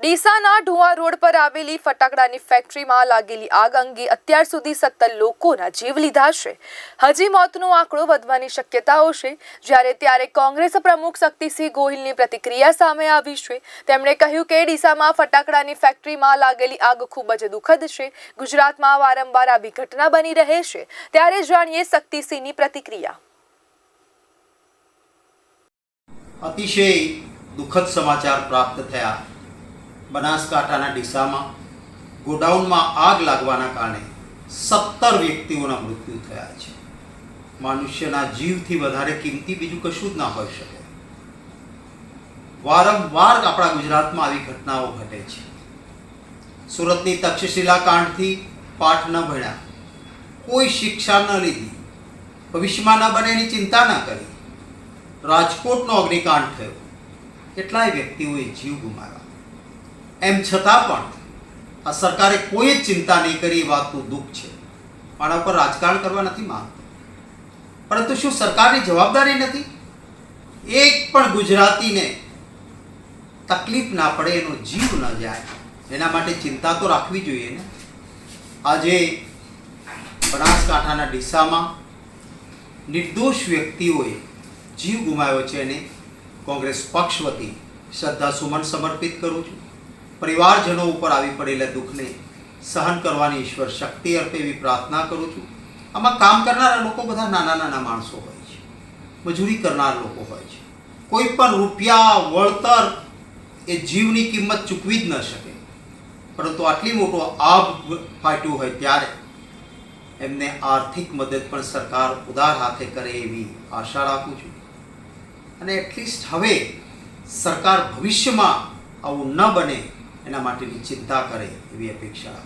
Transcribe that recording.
ડીસાના ઢુવા road પર આવેલી ફટાકડાની ફેક્ટરીમાં લાગેલી આગ અંગે અત્યાર સુધી સત્તર લોકોના જીવ લીધા છે. હજી મોતનો આંકડો વધવાની શક્યતાઓ છે. જ્યારે ત્યારે કોંગ્રેસ પ્રમુખ શક્તિસિંહ ગોહિલની પ્રતિક્રિયા સામે આવી છે. તેમણે કહ્યું કે ડીસામાં ફટાકડાની ફેક્ટરીમાં લાગેલી આગ ખૂબ જ દુઃખદ છે. ગુજરાતમાં વારંવાર આવી ઘટના બની રહે છે. ત્યારે જાણીએ શક્તિસિંહની પ્રતિક્રિયા. અતિશય દુઃખદ સમાચાર પ્રાપ્ત થયા. બનાસકાંઠાના ડીસામાં ગોડાઉનમાં આગ લાગવાના કારણે સત્તર વ્યક્તિઓના મૃત્યુ થયા છે. મનુષ્યના જીવથી વધારે કિંમતી બીજું કશું જ ના હોઈ શકે. વારંવાર આપણા ગુજરાતમાં આવી ઘટનાઓ ઘટે છે. સુરતની તક્ષશિલા કાંડથી પાઠ ન ભણ્યા. કોઈ શિક્ષા ન લીધી. ભવિષ્યમાં ન બને એની ચિંતા ન કરી. રાજકોટનો અગ્નિકાંડ થયો. કેટલાય વ્યક્તિઓએ જીવ ગુમાવ્યા. એમ છતાં પણ આ સરકારે કોઈ ચિંતા નહીં કરી વાતનું દુઃખ છે. આના ઉપર રાજકારણ કરવા નથી માંગતો. પરંતુ શું સરકારની જવાબદારી નથી? એક પણ ગુજરાતીને તકલીફ ના પડે, એનો જીવ ન જાય, એના માટે ચિંતા તો રાખવી જોઈએ ને. આજે બનાસકાંઠાના ડીસામાં નિર્દોષ વ્યક્તિઓએ જીવ ગુમાવ્યો છે અને કોંગ્રેસ પક્ષ વતી શ્રદ્ધા સુમન સમર્પિત કરું છું. પરિવારજનો ઉપર આવી પડેલા દુઃખને સહન કરવાની ઈશ્વર શક્તિ અર્પે એવી પ્રાર્થના કરું છું. આમાં કામ કરનારા લોકો બધા નાના નાના માણસો હોય છે. મજૂરી કરનાર લોકો હોય છે. કોઈ પણ રૂપિયા, વળતર એ જીવની કિંમત ચૂકવી જ ન શકે. પરંતુ આટલી મોટો આભ ફાટ્યું હોય ત્યારે એમને આર્થિક મદદ પણ સરકાર ઉદાર હાથે કરે એવી આશા રાખું છું. અને એટલીસ્ટ હવે સરકાર ભવિષ્યમાં આવું ન બને એના માટેની ચિંતા કરે એવી અપેક્ષા